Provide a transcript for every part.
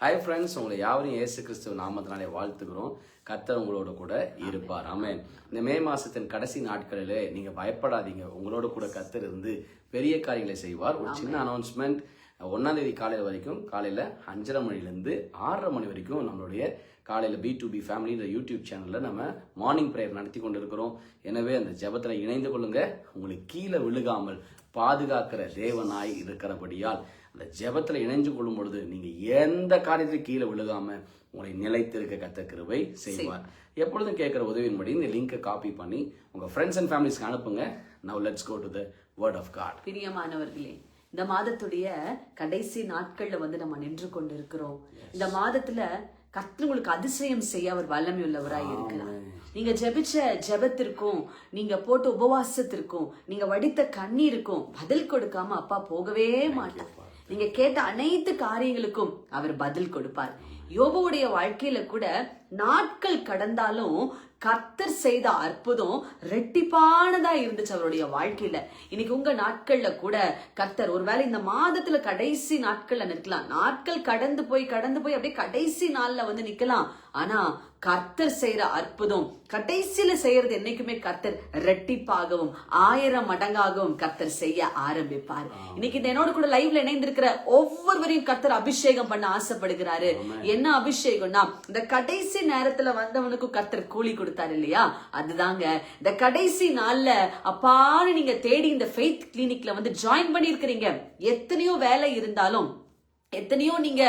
Hi friends உங்களை யாவரையும் இயேசு கிறிஸ்துவ நாமத்தினாலே வாழ்த்துக்கிறோம் கர்த்தர் உங்களோட கூட இருப்பார். ஆமென். இந்த மே மாசத்தின் கடைசி நாட்களிலே நீங்க பயப்படாதீங்க. உங்களோட கூட கர்த்தர் இருந்து பெரிய காரியங்களை செய்வார். ஒரு சின்ன அனௌன்ஸ்மெண்ட் ஒன்னாம் தேதி காலையில் வரைக்கும் காலையில் அஞ்சரை மணிலேருந்து ஆறரை மணி வரைக்கும் நம்மளுடைய காலையில் பி டு பி ஃபேமிலின்ற யூடியூப் சேனலில் நம்ம மார்னிங் ப்ரேயர் நடத்தி கொண்டு இருக்கிறோம் எனவே அந்த ஜெபத்தில் இணைந்து கொள்ளுங்க. உங்களுக்கு கீழே விழுகாமல் பாதுகாக்கிற தேவனாய் இருக்கிறபடியால். அந்த ஜெபத்தில் இணைஞ்சு கொள்ளும் பொழுது நீங்கள் எந்த காரியத்திலும் கீழே விழுகாம உங்களை நிலைத்திருக்க கத்த கிருபை செய்வார். எப்பொழுதும் கேட்குற உதவியின்படி இந்த லிங்கை காப்பி பண்ணி உங்கள் ஃப்ரெண்ட்ஸ் அண்ட் ஃபேமிலிஸ்க்கு அனுப்புங்க. Now let's go to the word of God பிரியமானவர்களே இந்த மாதத்துடைய கடைசி நாட்கள்ல வந்து நம்ம நின்று கொண்டு இருக்கிறோம் இந்த மாதத்துல கர்த்தர் உங்களுக்கு அதிசயம் செய்ய அவர் வல்லமை உள்ளவராய் இருக்கிறார். நீங்க ஜெபிச்ச ஜெபத்திற்கும் நீங்க போட்ட உபவாசத்திற்கும் நீங்க வடித்த கண்ணீருக்கும் பதில் கொடுக்காம அப்பா போகவே மாட்டார். நீங்க கேட்ட அனைத்து காரியங்களுக்கும் அவர் பதில் கொடுப்பார். யோபுடைய வாழ்க்கையில கூட நாட்கள் கடந்தாலும் கர்த்தர் செய்த அற்புதம் ரெட்டிப்பானதா இருந்துச்சு அவருடைய வாழ்க்கையில. இன்னைக்கு உங்க நாட்கள்ல கூட கர்த்தர் ஒருவேளை இந்த மாதத்துல கடைசி நாட்கள்ல நிற்கலாம். நாட்கள் கடந்து போய் கடந்து போய் அப்படியே கடைசி நாள்ல வந்து நிக்கலாம் ஆனா கர்த்தர் செய்யற அற்புதம். கடைசியில செய்யறது என்னைக்குமே கர்த்தர் ரெட்டிப்பாகவும் ஆயிரம் மடங்காகவும் கர்த்தர் செய்ய ஆரம்பிப்பார். இன்னைக்கு இந்த என்னோட கூட லைவ்ல இணைந்திருக்கிற ஒவ்வொருவரையும் கர்த்தர் அபிஷேகம் பண்ண ஆசைப்படுகிறாரு. என்ன அபிஷேகம்னா இந்த கடைசி நேரத்துல வந்தவனுக்கும் கர்த்தர் கூலி கொடுத்தாரு இல்லையா? அதுதாங்க. இந்த கடைசி நாள்ல அப்பான்னு நீங்க தேடி இந்த ஃபெய்த் கிளினிக்ல வந்து ஜாயின் பண்ணியிருக்கிறீங்க. எத்தனையோ வேலை இருந்தாலும் எத்தனையோ நீங்க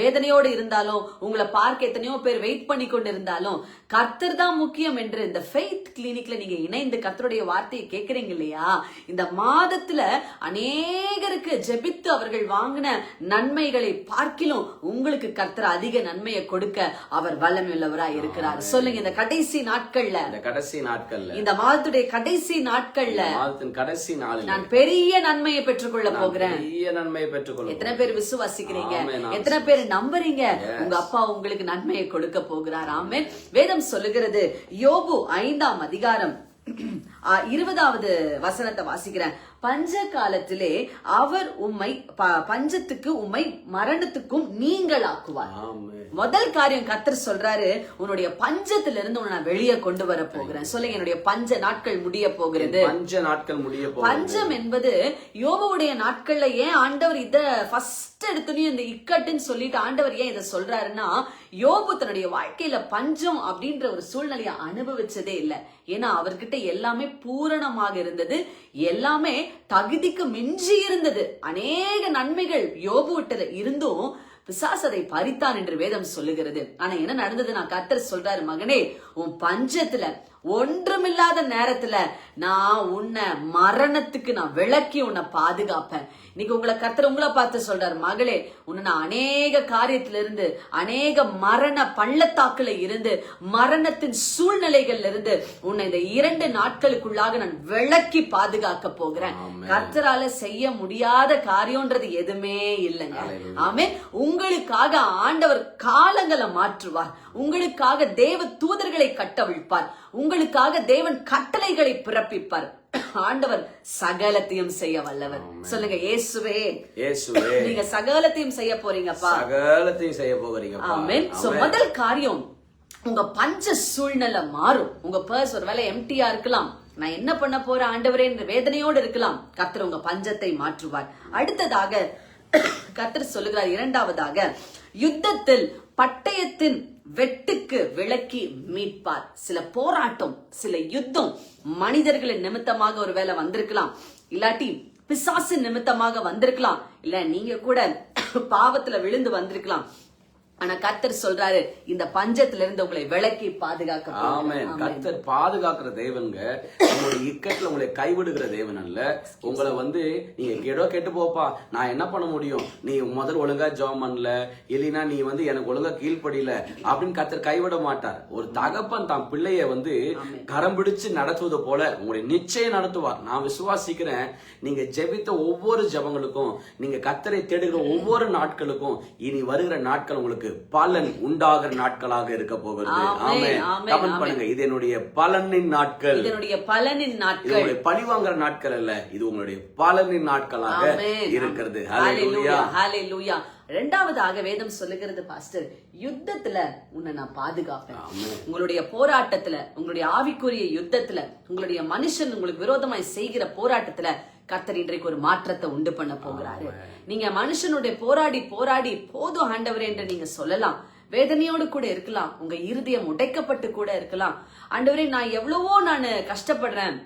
வேதனையோடு இருந்தாலும் உங்களை பார்க்க எத்தனையோ பேர் வெயிட் பண்ணி கொண்டு இருந்தாலும் கர்த்தர் தான் முக்கியம் என்று இந்த ஃபெய்த் கிளினிக்ல நீங்க இணைந்து கர்த்தருடைய வார்த்தையை கேட்கறீங்க இல்லையா? இந்த மாதத்துல அநேகருக்கு ஜெபித்து அவர்கள் வாங்கின நன்மைகளை பார்க்கிலும் உங்களுக்கு கர்த்தர் அதிக நன்மையை கொடுக்க அவர் வல்லமையுள்ளவராய் இருக்கிறார். சொல்லுங்க இந்த கடைசி நாட்கள்ல. இந்த கடைசி நாட்கள்ல. இந்த மாதத்துடைய கடைசி நாட்கள்ல மாதத்தின் கடைசி நாளில். நான் பெரிய நன்மையை பெற்றுக்கொள்ள போகிறேன். பெரிய நன்மையை பெற்றுக்கொள்ளும் எத்தனை பேர் விசுவாசிக்கிறீங்க. எத்தனை பேர் நம்புறீங்க? உங்க அப்பா உங்களுக்கு நன்மையை கொடுக்க போகிறார். ஆமென். வேதம் சொல்லுகிறது யோபு ஐந்தாம் அதிகாரம் இருபதாவது வசனத்தை வாசிக்கிறேன். பஞ்ச காலத்திலே அவர் உம்மை பஞ்சத்துக்கு உம்மை மரணத்துக்கும் நீங்களாக்குவார். ஆமென். முதல் காரியம் கர்த்தர் சொல்றாரு உன்னுடைய பஞ்சத்துல இருந்து உன்னை நான் வெளியே கொண்டு வர போகிறேன். சொல்லுங்க என்னுடைய பஞ்ச நாட்கள் முடிய போகிறது. பஞ்ச நாட்கள் முடிய பஞ்சம் என்பது யோபுவுடைய நாட்கள்ல ஏன் ஆண்டவர் இத ஃபர்ஸ்ட் எடுத்தனையும் இந்த இக்கட்டுன்னு சொல்லிட்டு ஆண்டவர் ஏன் இதை சொல்றாருன்னா யோபு தன்னுடைய வாழ்க்கையில பஞ்சம் அப்படின்ற ஒரு சூழ்நிலையை அனுபவிச்சதே இல்ல. ஏன்னா அவர்கிட்ட எல்லாமே பூரணமாக இருந்தது. எல்லாமே தகுதிக்கு மிஞ்சி இருந்தது. அநேக நன்மைகள் யோபு விட்டு இருந்தும் பிசாஸ் அதை பறித்தான் என்று வேதம் சொல்லுகிறது. ஆனா என்ன நடந்தது? நான் கத்தர் சொல்றாரு மகனே உன் பஞ்சத்துல ஒன்றுமில்லாத நேரத்துல நான் உன்னை மரணத்துக்கு நான் விளக்கி உன்னை பாதுகாப்பேன். இன்னைக்கு உங்களை கர்த்தர் உங்களை பார்த்து சொல்றாரு மகளே உன்னை நான் அநேக காரியத்துல இருந்து அநேக மரண பள்ளத்தாக்குல இருந்து மரணத்தின் சூழ்நிலைகள்ல இருந்து உன்னை இந்த இரண்டு நாட்களுக்குள்ளாக நான் விளக்கி பாதுகாக்க போகிறேன். கர்த்தரால செய்ய முடியாத காரியம்ன்றது எதுவுமே இல்லைங்க. ஆமே உங்களுக்காக ஆண்டவர் காலங்களை மாற்றுவார். உங்களுக்காக தேவ தூதர்களை கட்டவிழ்ப்பார். உங்களுக்காக தேவன் கட்டளைகளை பிறப்பிப்பார். ஆண்டவர் சகலத்தையும் செய்ய வல்லவர். சொல்லுங்க இயேசுவே. இயேசுவே. நீங்க சகலத்தையும் செய்ய போறீங்கப்பா. சகலத்தையும் செய்ய போகிறீங்க ஆமென். சோ முதல் காரியம் உங்க பஞ்ச சூழ்நிலை மாறும். உங்க பர்ஸ் ஒருவேளை எம்டியா இருக்கலாம். நான் என்ன பண்ண போறேன் ஆண்டவரே என்ற வேதனையோடு இருக்கலாம். கர்த்தர் உங்க பஞ்சத்தை மாற்றுவார். அடுத்ததாக கர்த்தர் சொல்லுகிறார் இரண்டாவதாக யுத்தத்தில் பட்டயத்தின் வெட்டுக்கு விளக்கி மீட்பார். சில போராட்டம் சில யுத்தம் மனிதர்களின் நிமித்தமாக ஒரு வேலை வந்திருக்கலாம். இல்லாட்டி பிசாசு நிமித்தமாக வந்திருக்கலாம். இல்ல நீங்க கூட பாவத்துல விழுந்து வந்திருக்கலாம். ஆனா கர்த்தர் சொல்றாரு இந்த பஞ்சத்துல இருந்து உங்களை விளக்கி பாதுகாக்க. ஆமென். கர்த்தர் பாதுகாக்கிற தேவனுங்க உங்களுடைய இக்கட்டுல உங்களை கைவிடுகிற தேவன் அல்ல. உங்களை வந்து நீங்க ஏதோ கெட்டு போப்பா நான் என்ன பண்ண முடியும்? நீ முதல் ஒழுங்கா ஜெபம் பண்ணல இல்லைன்னா நீ வந்து எனக்கு ஒழுங்கா கீழ்ப்படியில அப்படின்னு கர்த்தர் கைவிட மாட்டார். ஒரு தகப்பன் தான் பிள்ளைய வந்து கரம் பிடிச்சு நடத்துவது போல உங்களை நிச்சயம் நடத்துவார். நான் விசுவாசிக்கிறேன் நீங்க ஜெபித்த ஒவ்வொரு ஜெபங்களுக்கும் நீங்க கர்த்தரை தேடுகிற ஒவ்வொரு நாட்களுக்கும் இனி வருகிற நாட்கள் உங்களுக்கு பலன் உண்டாகிற நாட்களாக இருக்க போகிறது. Amen, comment. பண்ணுங்க. இது என்னுடைய பலனின் நாட்கள். இதனுடைய பலனின் நாட்கள். உங்களுடைய பழி வாங்குற நாட்கள் அல்ல. இது உங்களுடைய பலனின் நாட்களாக. இருக்கிறது. ஹalleluya. இரண்டாவதாக வேதம் சொல்லுகிறது பாஸ்டர். யுத்தத்துல உன்னை நான் பாதுகாப்பேன். உங்களுடைய போராட்டத்துல உங்களுடைய ஆவிக்குரிய யுத்தத்துல உங்களுடைய மனுஷன் உங்களுக்கு விரோதமாய் செய்கிற போராட்டத்துல கர்த்தர் இன்றைக்கு ஒரு மாற்றத்தை உண்டு பண்ண போகிறாரு. நீங்க மனுஷனுடைய போராடி போராடி போதும் ஆண்டவரே என்று நீங்க சொல்லலாம். வேதனையோடு கூட இருக்கலாம். உங்க இருதயம் உடைக்கப்பட்டு கூட இருக்கலாம். ஆண்டவரே நான் எவ்வளவோ நான் கஷ்டப்படுறேன்.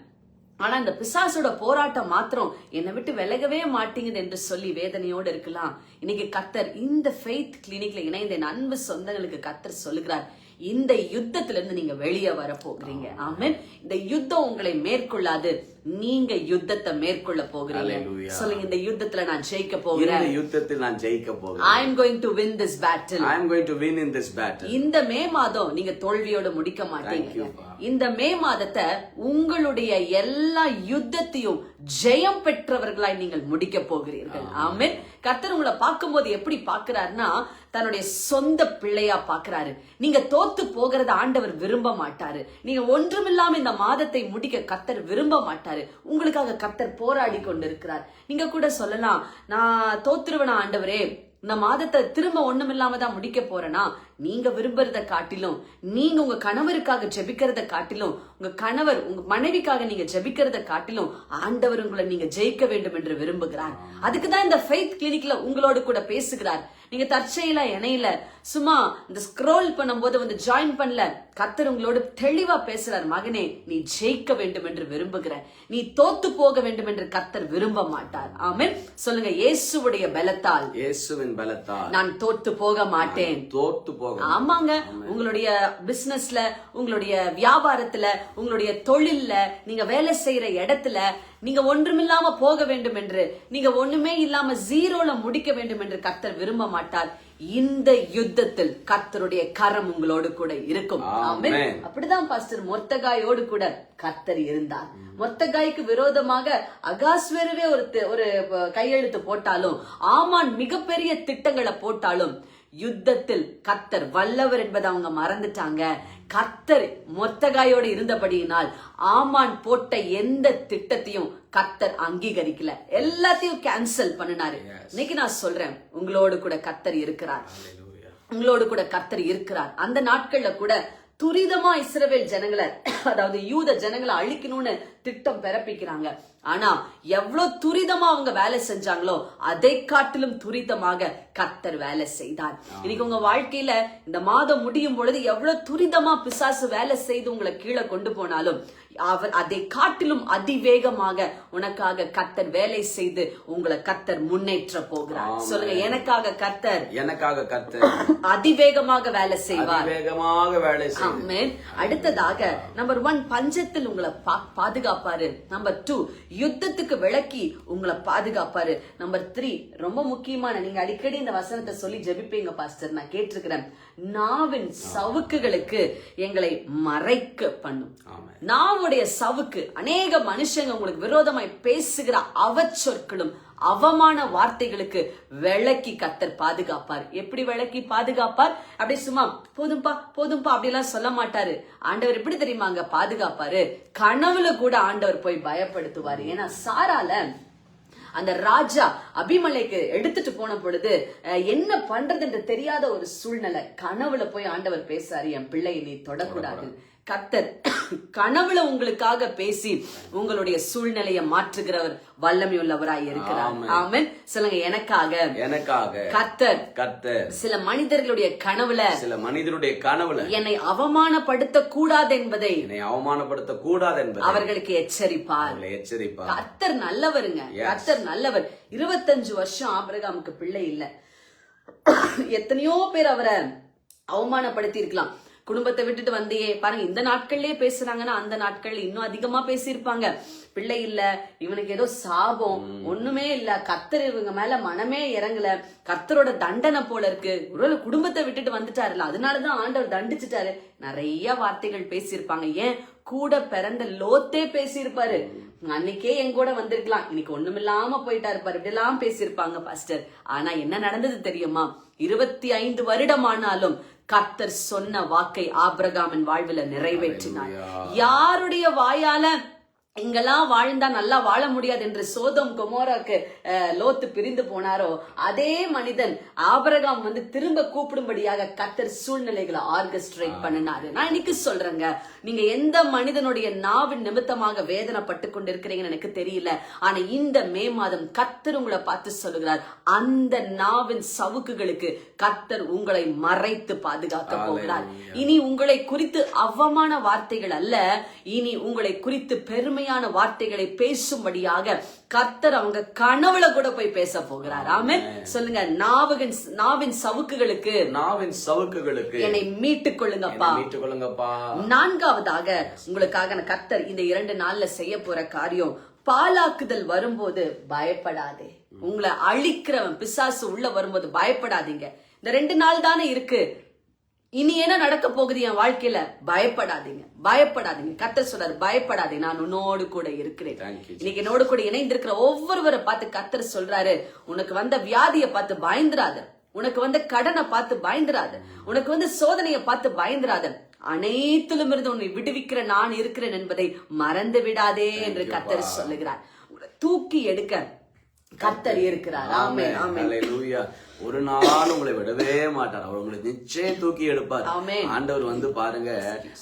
ஆனா இந்த பிசாசோட போராட்டம் மாத்திரம் என்னை விட்டு விலகவே மாட்டேங்குது என்று சொல்லி வேதனையோடு இருக்கலாம். இன்னைக்கு கத்தர் இந்த ஃபெய்த் கிளினிக்ல இணைந்த என் அன்பு சொந்தங்களுக்கு கத்தர் சொல்லுகிறார். இந்த யுத்தத்துல இருந்து நீங்க வெளியே வர போகிறீங்க. ஆமென். இந்த யுத்தம் உங்களை மேற்கொள்ளாது. நீங்க யுத்தத்தை மேற்கொள்ள போகிறீங்க. சொல்லுங்க இந்த யுத்தத்துல நான் ஜெயிக்க போகிறேன். இந்த யுத்தத்தில் நான் ஜெயிக்க போகிறேன். I am going to win this battle I am going to win in this battle. இந்த மே மாதம் நீங்க தோல்வியோட முடிக்க மாட்டீங்க. இந்த மே மாதத்தை உங்களுடைய எல்லா யுத்தத்தையும் ஜெயம் பெற்றவர்களாய் நீங்கள் முடிக்க போகிறீர்கள். ஆமென். கர்த்தர் உங்களை பார்க்கும்போது எப்படி பார்க்கிறாருன்னா தன்னுடைய சொந்த பிள்ளையா பார்க்கறாரு. நீங்க தோத்து போகிறத ஆண்டவர் விரும்ப மாட்டாரு. நீங்க ஒன்றுமில்லாம இந்த மாதத்தை முடிக்க கர்த்தர் விரும்ப மாட்டாரு. உங்களுக்காக கத்தர் போராடி கொண்டு இருக்கிறார் நீங்க கூட சொல்லலாம் நான் தோத்துருவனா ஆண்டவரே இந்த மாதத்தை திரும்ப ஒண்ணுமில்லாம தான் முடிக்க போறேனா? நீங்க விரும்புறத காட்டிலும் நீங்க உங்க கணவருக்காக ஜெபிக்கிறத காட்டிலும் உங்க கணவர் உங்க மனைவிக்காக நீங்க ஜெபிக்கிறத காட்டிலும் ஆண்டவர் உங்களை நீங்க ஜெயிக்க வேண்டும் என்று விரும்புகிறார். அதுக்கு தான் இந்த ஃபெய்த் கிளினிக்ல உங்களோடு கூட பேசுகிறார். நீங்க தற்செயலா இணையில. சும்மா இந்த ஸ்க்ரோல் பண்ணும்போது வந்து ஜாயின் பண்ணல. கத்தர் உங்களோடு தெளிவா பேசுறார். மகனே நீ ஜெயிக்க வேண்டும் என்று விரும்புகிற. நீ தோத்து போக வேண்டும் என்று கத்தர் விரும்ப மாட்டார். ஆமென். சொல்லுங்க இயேசுவுடைய பலத்தால். இயேசுவின் பலத்தால். நான் தோத்து போக மாட்டேன். தோத்து போக ஆமாங்க. உங்களுடைய பிசினஸ்ல உங்களுடைய வியாபாரத்துல உங்களுடைய தொழில்ல நீங்க வேலை செய்யற இடத்துல நீங்க ஒன்றுமில்லாம போக வேண்டும் என்று நீங்க ஒண்ணுமே இல்லாம ஜீரோல முடிக்க வேண்டும் என்று கர்த்தர் விரும்ப மாட்டார். இந்த யுத்தத்தில் கர்த்தருடைய கரம் உங்களோடு கூட இருக்கும். அப்படிதான் பாஸ்டர் மொத்தகாயோடு கூட கர்த்தர் இருந்தார். மொத்தகாய்க்கு விரோதமாக அகாஸ்வரவே ஒரு ஒரு கையெழுத்து போட்டாலும் ஆமான் மிகப்பெரிய திட்டங்களை போட்டாலும் யுத்தத்தில் கர்த்தர் வல்லவர் என்பதை அவங்க மறந்துட்டாங்க. கர்த்தர் மொத்தகாயோடு இருந்தபடியினால் ஆமான் போட்ட எந்த திட்டத்தையும் கர்த்தர் அங்கீகரிக்கல. எல்லாத்தையும் கேன்சல் பண்ணினாரு. இன்னைக்கு நான் சொல்றேன் உங்களோடு கூட கர்த்தர் இருக்கிறார். உங்களோடு கூட கர்த்தர் இருக்கிறார். அந்த நாட்கள்ல கூட துரிதமா இஸ்ரவேல் ஜனங்களை அதாவது யூத ஜனங்களை அழிக்கணும்னு திட்டம் பிறப்பிக்கிறாங்க. ஆனா எவ்வளவு துரிதமா அவங்க வேலை செஞ்சாங்களோ அதை காட்டிலும் துரிதமாக கர்த்தர் வேலை செய்தார். இன்னைக்கு உங்க வாழ்க்கையில இந்த மாதம் முடியும் பொழுது எவ்வளவு துரிதமா பிசாசு வேலை செய்து உங்களை கீழே கொண்டு போனாலும் அவர் அதை காட்டிலும் அதிவேகமாக உனக்காக கர்த்தர் வேலை செய்து உங்களை கர்த்தர் முன்னேற்ற போகிறார். சொல்லுங்க எனக்காக கர்த்தர் எனக்காக கர்த்தர் அதிவேகமாக வேலை செய்வார். அதிவேகமாக வேலை ஆமென். அடுத்ததாக நம்பர் ஒன் பஞ்சத்தில் உங்களை பாதுகாப்பாரு. நம்பர் டூ யுத்தத்துக்கு விளக்கி உங்களை பாதுகாப்பாரு. நம்பர் த்ரீ ரொம்ப முக்கியமான நீங்க அடிக்கடி இந்த வசனத்தை சொல்லி ஜெபிப்பீங்க பாஸ்டர். நான் கேட்டிருக்கிறேன். நாவின் சவுக்குகளுக்கு எங்களை மறைக்க பண்ணும். ஆமென். நாவுடைய சவுக்கு. அநேக மனுஷங்க உங்களுக்கு விரோதமாய் பேசுகிற அவச்சொற்களும் அவமான வார்த்தைகளுக்கு விளக்கி கத்தர் பாதுகாப்பார். எப்படி விளக்கி பாதுகாப்பார்? அப்படி சும்மா போதும்பா போதும்பா அப்படிலாம் சொல்ல மாட்டாரு. ஆண்டவர் எப்படி தெரியுமாங்க பாதுகாப்பாரு? கனவுல கூட ஆண்டவர் போய் பயப்படுத்துவாரு. ஏன்னா சாரால அந்த ராஜா அபிமலைக்கு எடுத்துட்டு போன பொழுது என்ன பண்றது என்று தெரியாத ஒரு சூழ்நிலை. கனவுல போய் ஆண்டவர் பேசாரு என் பிள்ளையை நீ தொடக்கூடாது. கத்தர் கனவுல உங்களுக்காக பேசி உங்களுடைய சூழ்நிலையை மாற்றுகிறவர் வல்லமை உள்ளவராய் இருக்கிறார். ஆமென். சொல்லுங்க எனக்காக. எனக்காக. கத்தர் கர்த்தர். சில மனிதர்களுடைய கனவுல சில மனிதருடைய கனவுல என்னை அவமானப்படுத்த கூடாது என்பதை என்னை அவமானப்படுத்த கூடாது என்பதை அவர்களுக்கு எச்சரிப்பார். எச்சரிப்பார். கர்த்தர் நல்லவருங்க. கர்த்தர் நல்லவர். இருபத்தஞ்சு வருஷம் ஆபிரகாமுக்கு பிள்ளை இல்ல. எத்தனையோ பேர் அவரை அவமானப்படுத்தி இருக்கலாம் குடும்பத்தை விட்டுட்டு வந்தியே. பாருங்க இந்த நாட்கள்லயே பேசுறாங்கன்னா அந்த நாட்கள் இன்னும் அதிகமா பேசியிருப்பாங்க. பிள்ளை இல்ல இவனுக்கு ஏதோ சாபம் ஒண்ணுமே இல்ல. கர்த்தர் இவங்க மேல மனமே இறங்கல. கர்த்தரோட தண்டனை போல இருக்கு. ஒருவேளை குடும்பத்தை விட்டுட்டு வந்துட்டாருல அதனாலதான் ஆண்டவர் தண்டிச்சிட்டாரு. நிறைய வார்த்தைகள் பேசியிருப்பாங்க. ஏன்? கூட பிறந்த லோத்தே பேசியிருப்பாரு. அன்னைக்கே என் கூட வந்திருக்கலாம். இன்னைக்கு ஒண்ணுமில்லாம போயிட்டாரு பாரு. இப்படி எல்லாம் பேசியிருப்பாங்க பாஸ்டர். ஆனா என்ன நடந்தது தெரியுமா? இருபத்தி ஐந்து வருடம் ஆனாலும் கர்த்தர் சொன்ன வாக்கை ஆபிரகாமின் வாழ்வுல நிறைவேற்றினார். யாருடைய வாயால இங்கெல்லாம் வாழ்ந்தா நல்லா வாழ முடியாது என்று சோதம் கொமோராக்கு லோத்து பிரிந்து போனாரோ அதே மனிதன் ஆபரகாம் வந்து திரும்ப கூப்பிடும்படியாக கத்தர் சூழ்நிலைகளை ஆர்கஸ்ட்ரேட் பண்ணினாரு. நான் இன்னைக்கு சொல்றேங்க. நீங்க எந்த மனிதனுடைய நாவின் நிமித்தமாக வேதனைப்பட்டு கொண்டிருக்கிறீங்கன்னு எனக்கு தெரியல. ஆனா இந்த மே மாதம் கத்தர் உங்களை பார்த்து சொல்லுகிறார். அந்த நாவின் சவுக்குகளுக்கு கத்தர் உங்களை மறைத்து பாதுகாக்க போகிறார். இனி உங்களை குறித்து அவ்வமான வார்த்தைகள் அல்ல. இனி உங்களை குறித்து பெருமையான வார்த்தைகளை பேசும்படியாக கர்த்தர் அவங்க கனவுல கூட போய் பேச போகிறார். ஆமே சொல்லுங்க நாவுகின் நாவின் சவுக்குகளுக்கு நாவின் சவுக்குகளுக்கு என்னை மீட்டுக் கொள்ளுங்கப்பா. மீட்டுக் கொள்ளுங்கப்பா. நான்காவதாக உங்களுக்காக கர்த்தர் இந்த இரண்டு நாள்ல செய்ய போற காரியம் பாலாக்குதல் வரும்போது பயப்படாதே. உங்களை அழிக்கிறவன் பிசாசு உள்ள வரும்போது பயப்படாதீங்க. இந்த ரெண்டு நாள் தானே இருக்கு. இனி என்ன நடக்க போகுது என் வாழ்க்கையில? பயப்படாதீங்க. பயப்படாதீங்க. கர்த்தர் சொல்றாரு பயப்படாதே நான் உன்னோடு கூட இருக்கிறேன். இன்னைக்கு என்னோடு கூட இணைந்திருக்கிற ஒவ்வொருவரை பார்த்து கர்த்தர் சொல்றாரு உனக்கு வந்த வியாதியை பார்த்து பயந்துராத. உனக்கு வந்த கடனை பார்த்து பயந்துராத. உனக்கு வந்து சோதனையை பார்த்து பயந்துராத. அனைத்திலும் இருந்து உன்னை விடுவிக்கிற நான் இருக்கிறேன் என்பதை மறந்து விடாதே என்று கர்த்தர் சொல்லுகிறார். தூக்கி எடுக்க கர்த்தர் இருக்கிறார். ஆமே ஆமே. ஒரு நாள் உங்களை விடவே மாட்டார். அவர் உங்களை நிச்சயம் தூக்கி எடுப்பார். ஆண்டவர் வந்து பாருங்க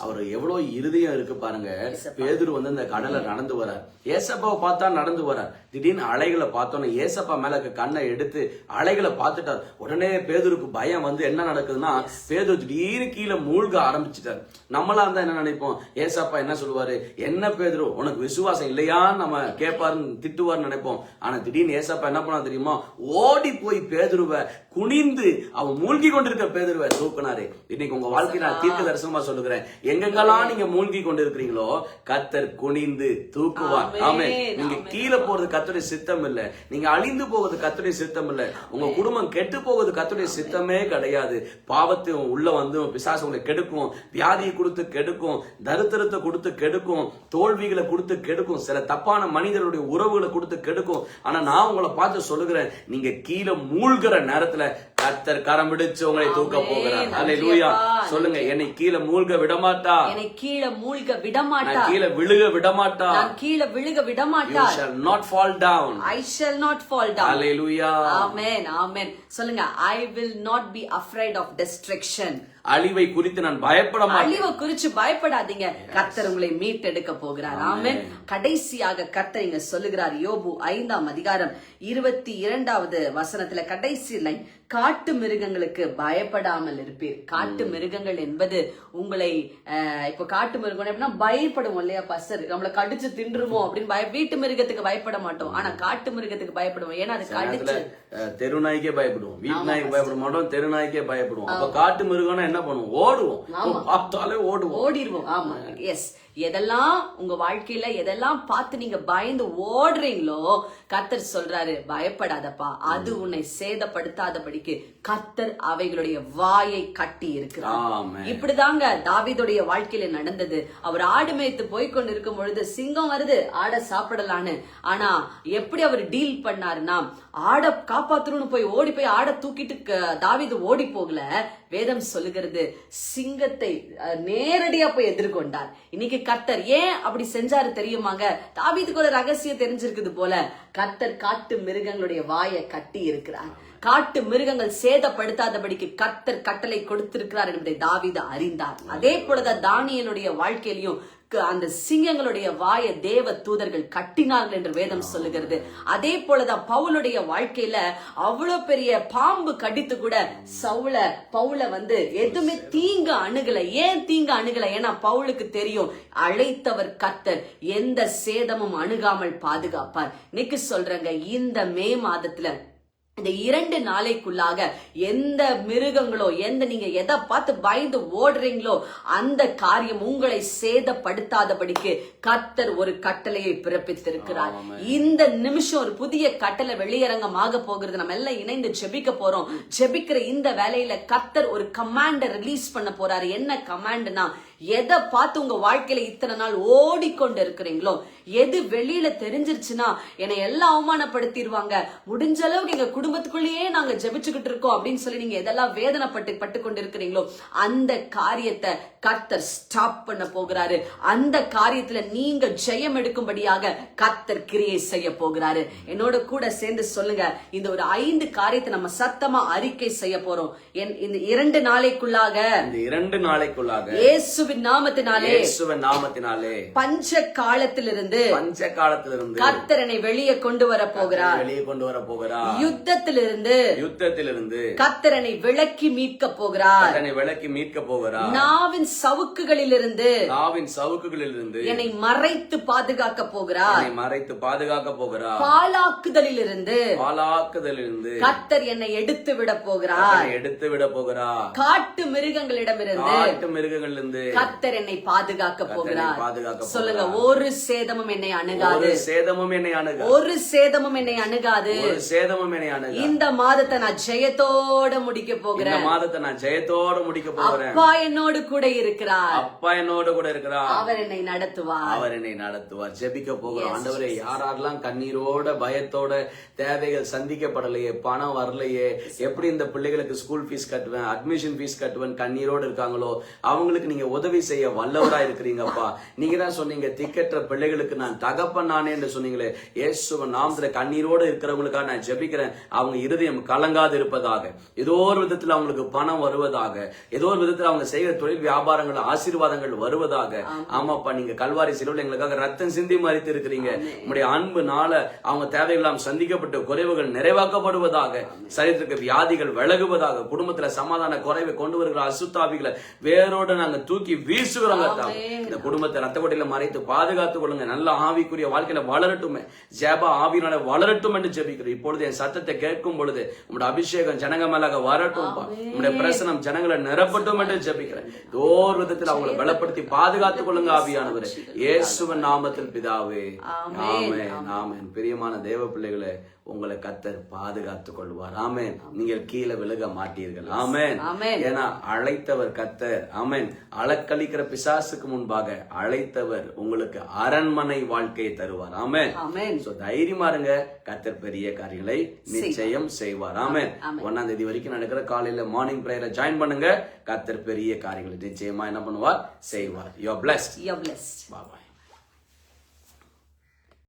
அவர் எவ்வளவு இருதயம் இருக்கு பாருங்க. பேதுரு வந்து அந்த கடல்ல நடந்து வரார். ஏசப்பாவை பார்த்தா நடந்து வரார். திடீர்னு அலைகளை பார்த்தோன்னே ஏசப்பா மேல கண்ணை எடுத்து அலைகளை பார்த்துட்டார். உடனே பேதுருக்கு பயம் வந்து என்ன நடக்குதுன்னா பேதுரு திடீர்னு கீழே மூழ்க ஆரம்பிச்சிட்டார். நம்மளா இருந்தா என்ன நினைப்போம்? ஏசப்பா என்ன சொல்லுவாரு? என்ன பேதுரு உனக்கு விசுவாசம் இல்லையான்னு நம்ம கேட்பாருன்னு திட்டுவார்னு நினைப்போம். ஆனா திடீர்னு ஏசப்பா என்ன பண்ணா தெரியுமா? ஓடி போய் பேதுருவ that குனிந்து அவன் மூழ்கி கொண்டிருக்க பேதுருவ தூக்குனாரு இன்னைக்கு உங்க வாழ்க்கை நான் தீர்க்க தரிசனமா சொல்லுகிறேன். எங்கெங்கெல்லாம் நீங்க மூழ்கி கொண்டிருக்கிறீங்களோ கத்தர் குனிந்து தூக்குவார். ஆமே நீங்க கீழே போறது கத்துடைய சித்தம் இல்ல. நீங்க அழிந்து போவது கத்துடைய சித்தம் இல்ல. உங்க குடும்பம் கெட்டு போவது கத்துடைய சித்தமே கிடையாது. பாவத்தை உள்ள வந்து பிசாசு உங்களை கெடுக்கும். வியாதியை கொடுத்து கெடுக்கும். தரித்திரத்தை கொடுத்து கெடுக்கும். தோல்விகளை கொடுத்து கெடுக்கும். சில தப்பான மனிதர்களுடைய உறவுகளை கொடுத்து கெடுக்கும். ஆனா நான் உங்களை பார்த்து சொல்லுகிறேன் நீங்க கீழே மூழ்கிற நேரத்துல like கத்தர் கரம் பிடிச்சு உங்களை தூக்க ஆமென். போகிறார் அல்லேலூயா நன்றியப்பா. சொல்லுங்க என்னை கீழே மூழ்க விடமாட்டா என்னை கீழே மூழ்க நான் விடமாட்டார் கீழே விழுக விடமாட்டா நான் கீழே விழுக you விடமாட்டார் shall not fall down I shall not fall down. Hallelujah. Amen. Amen. சொல்லுங்க I will not be afraid of destruction. அழிவை குறித்து நான் பயப்பட அழிவை குறிச்சு பயப்படாதீங்க கர்த்தர் உங்களை மீட்டெடுக்க போகிறார் ஆமென் கடைசியாக கர்த்தர் இங்க சொல்லுகிறார் யோபு ஐந்தாம் அதிகாரம் இருபத்தி இரண்டாவது வசனத்துல கடைசி லைன் காட்டு மிருகங்களுக்கு பயப்படாமல் இருப்பீர். காட்டு மிருகங்கள் என்பது உங்களை இப்போ காட்டு மிருகம் எப்படின்னா பயப்படுவோம் இல்லையா? பசர். நம்மள கடிச்சு தின்றுமோ அப்படின்னு பய வீட்டு மிருகத்துக்கு பயப்பட மாட்டோம். ஆனா காட்டு மிருகத்துக்கு பயப்படுவோம். ஏன்னா அது கடிச்சு. அஹ், தெரு நாய்க்கே பயப்படுவோம். வீட்டு நாய்க்கு பயப்பட மாட்டோம் தெரு நாய்க்கே பயப்படுவோம். அப்ப காட்டு மிருகம்னா என்ன பண்ணுவோம்? ஓடுவோம். பார்த்தாலே ஓடுவோம். ஓடிடுவோம். ஆமா. எஸ் எதெல்லாம் உங்க வாழ்க்கையில எதெல்லாம் பார்த்து நீங்க பயந்து ஓடுறீங்களோ கர்த்தர் சொல்றாரு பயப்படாதப்பா. அது உன்னை சேதப்படுத்தாதபடிக்கு கர்த்தர் அவைகளுடைய வாயை கட்டி இருக்கிறார். இப்படிதாங்க தாவீதுடைய வாழ்க்கையில நடந்தது. அவர் ஆடு மேய்த்து போய் கொண்டு இருக்கும் பொழுது சிங்கம் வருது ஆடை சாப்பிடலான்னு. ஆனா எப்படி அவர் டீல் பண்ணாருன்னா ஆடை காப்பாத்தணும்னு போய் ஓடி போய் ஆடை தூக்கிட்டு தாவீது ஓடி போகல. வேதம் சொல்லுகிறது சிங்கத்தை நேரடியா போய் எதிர்கொண்டார். இன்னைக்கு கர்த்தர் ஏன் அப்படி செஞ்சாரு தெரியுமாங்க? தாவீதுக்கு ஒரு ரகசியம் தெரிஞ்சிருக்குது போல. கர்த்தர் காட்டு மிருகங்களுடைய வாயை கட்டி இருக்கிறார். காட்டு மிருகங்கள் சேதப்படுத்தாதபடிக்கு கர்த்தர் கட்டளை கொடுத்திருக்கிறார் என்பதை தாவீது அறிந்தார். அதே போலதான் தானியலுடைய வாழ்க்கையிலையும் அந்த சிங்கங்களுடைய வாயை தேவ தூதர்கள் கட்டினார்கள் என்று வேதம் சொல்லுகிறது. அதே போலதான் பவுலுடைய வாழ்க்கையில அவ்வளவு பெரிய பாம்பு கடித்து கூட சவுல பவுல வந்து எதுவுமே தீங்கு அணுகல. ஏன் தீங்கு அணுகல? ஏன்னா பவுலுக்கு தெரியும் அழைத்தவர் கத்தர் எந்த சேதமும் அணுகாமல் பாதுகாப்பார். இன்னைக்கு சொல்றேங்க இந்த மே மாதத்துல இந்த இரண்டு நாளைக்குள்ளாக எந்த மிருகங்களோ எந்த நீங்க எதை பார்த்து பயந்து ஓடுறீங்களோ அந்த காரியம் உங்களை சேதப்படுத்தாதபடிக்கு கர்த்தர் ஒரு கட்டளையை பிறப்பித்திருக்கிறார். இந்த நிமிஷம் ஒரு புதிய கட்டளை வெளியரங்கமாக போகிறது. நம்ம எல்லாம் இணைந்து ஜெபிக்க போறோம். ஜெபிக்கிற இந்த வேலையில கர்த்தர் ஒரு கமாண்ட ரிலீஸ் பண்ண போறாரு. என்ன கமாண்ட்னா எதை பார்த்து உங்க வாழ்க்கையில இத்தனை நாள் ஓடிக்கொண்டு இருக்கிறீங்களோ எது வெளியில தெரிஞ்சிருச்சுன்னா என்னை எல்லாம் அவமானப்படுத்திடுவாங்க. முடிஞ்ச அளவுக்கு எங்க குடும்பத்துக்குள்ளேயே நாங்க ஜெபிச்சுக்கிட்டு இருக்கோம் அப்படின்னு சொல்லி நீங்க எதெல்லாம் வேதனைப்பட்டு பட்டு கொண்டு இருக்கிறீங்களோ அந்த காரியத்தை கர்த்தர் ஸ்டாப் பண்ண போகிறாரு. அந்த காரியத்துல நீங்க ஜெயம் எடுக்கும்படியாக கர்த்தர் கிரியை செய்ய போகிறாரு. என்னோட கூட சேர்ந்து சொல்லுங்க இந்த ஒரு ஐந்து காரியத்தை நம்ம சத்தமா அறிக்கை செய்ய போறோம். இந்த இரண்டு நாளைக்குள்ளாக இந்த இரண்டு நாளைக்குள்ளாக இயேசுவின் நாமத்தினாலே இயேசுவின் நாமத்தினாலே பஞ்ச காலத்திலிருந்து பஞ்ச காலத்திலிருந்து கர்த்தர் என்னை வெளியே கொண்டு வர போகிறார். வெளியே கொண்டு வர போகிறார். யுத்தத்திலிருந்து யுத்தத்திலிருந்து கர்த்தர் என்னை விலக்கி மீட்க போகிறார். அதனை விலக்கி மீட்க போகிறார். நாவின் சவுக்குகளிலிருந்து நாவின் சவுக்குகளிலிருந்து என்னை மறைத்து பாதுகாக்க போகிறார். என்னை மறைத்து பாதுகாக்க போகிறார். பாலாக்குதலிலிருந்து பாலாக்குதலிருந்து கர்த்தர் என்னை எடுத்து விட போகிறார். எடுத்து விட போகிறார். காட்டு மிருகங்களிடமிருந்து காட்டு மிருகங்களிலிருந்து கர்த்தர் என்னை பாதுகாக்க போகிறார். சொல்லுங்க ஒரு சேதமும் என்னை அணுகாது. சேதமும் என்னை அணுக ஒரு சேதமும் என்னை அணுகாது. சேதமும் என்னை அணுக இந்த மாதத்தை நான் ஜெயத்தோட முடிக்க இந்த போகிறேன் மாதத்தை நான் ஜெயத்தோட முடிக்க போகிறேன். அப்பா என்னோடு கூட இருக்கிறார். அப்பா என்னோட கூட இருக்கிறார். அவர் என்னை நடத்துவார். அவர் என்னை நடத்துவார். ஜெபிக்க போகிறோம். ஆண்டவரே யாரெல்லாம் கண்ணீரோட பயத்தோட தேவைகள் சந்திக்கப்படலையே பணம் வரலையே எப்படி இந்த பிள்ளைகளுக்கு ஸ்கூல் ஃபீஸ் கட்டுவேன் அட்மிஷன் ஃபீஸ் கட்டுவேன் கண்ணீரோட இருக்காங்களோ அவங்களுக்கு நீங்க உதவி செய்ய வல்லவரா இருக்கிறீங்கப்பா. நீங்க தான் சொன்னீங்க திக்கற்ற பிள்ளைகளுக்கு நான் தகப்பன் நானே என்று சொன்னீங்களே. இயேசுவன் நாமத்துல கண்ணீரோட இருக்கிறவங்களுக்காக நான் ஜெபிக்கிறேன். அவங்க இருதயம் கலங்காது இருப்பதாக. ஏதோ ஒரு விதத்துல அவங்களுக்கு பணம் வருவதாக. ஏதோ ஒரு விதத்துல அவங்க செய்கிற தொழில் வியாபாரங்கள் ஆசீர்வாதங்கள் வருவதாக. ஆமாப்பா நீங்க கல்வாரி சிலுவையில் எங்களுக்காக ரத்தம் சிந்தி மறித்து இருக்கிறீங்க. உங்களுடைய அன்புனால அவங்க தேவையெல்லாம் சந்திக்கப்பட்ட குறைவுகள் நிறைவாக்கப்படுவதாக. சரீரத்துக்கு வியாதிகள் விலகுவதாக. குடும்பத்துல சமாதான குறைவை கொண்டு வருகிற அசுத்தாவிகளை வேரோட நாங்க தூக்கி வீசுகிறோங்க தாம். இந்த குடும்பத்தை ரத்த கொட்டையில மறைத்து பாதுகாத்துக் கொள்ளுங்க. நல்ல ஆவிக்குரிய வாழ்க்கையில வளரட்டுமே. ஜெப ஆவினால வளரட்டும் என்று ஜெபிக்கிறோம். இப்பொழுது என் சத்தத்தை கேட்கும் பொழுது உங்களுடைய அபிஷேகம் ஜனங்க மேலாக வரட்டும் உங்களுடைய பிரசனம் ஜனங்களை நிரப்பட்டும் என்று ஜெபிக்கிறேன். ஓர் விதத்தில் அவங்களை பலப்படுத்தி பாதுகாத்துக் கொள்ளுங்க ஆவியானவர். இயேசுவின் நாமத்தில் பிதாவே. ஆமென். ஆமென். பிரியமான தேவ பிள்ளைகளே உங்களை கத்தர் பாதுகாத்துக் கொள்வார் ஆமென். நீங்கள் கீழே விழுக மாட்டீர்கள். ஆமென். ஏன்னா அழைத்தவர் கத்தர். ஆமென். அளக்களிக்கிற பிசாசுக்கு முன்பாக அழைத்தவர் உங்களுக்கு அரண்மனை வாழ்க்கையை தருவார். ஆமென். சோ தைரியமா இருங்க. கத்தர் பெரிய காரியங்களை நிச்சயம் செய்வார். ஆமென். ஒன்னாம் தேதி வரைக்கும் நடக்கிற காலையில மார்னிங் பிரேயர்ல ஜாயின் பண்ணுங்க. கத்தர் பெரிய காரியங்களை நிச்சயமா என்ன பண்ணுவார்? செய்வார். You blessed you're blessed. Bye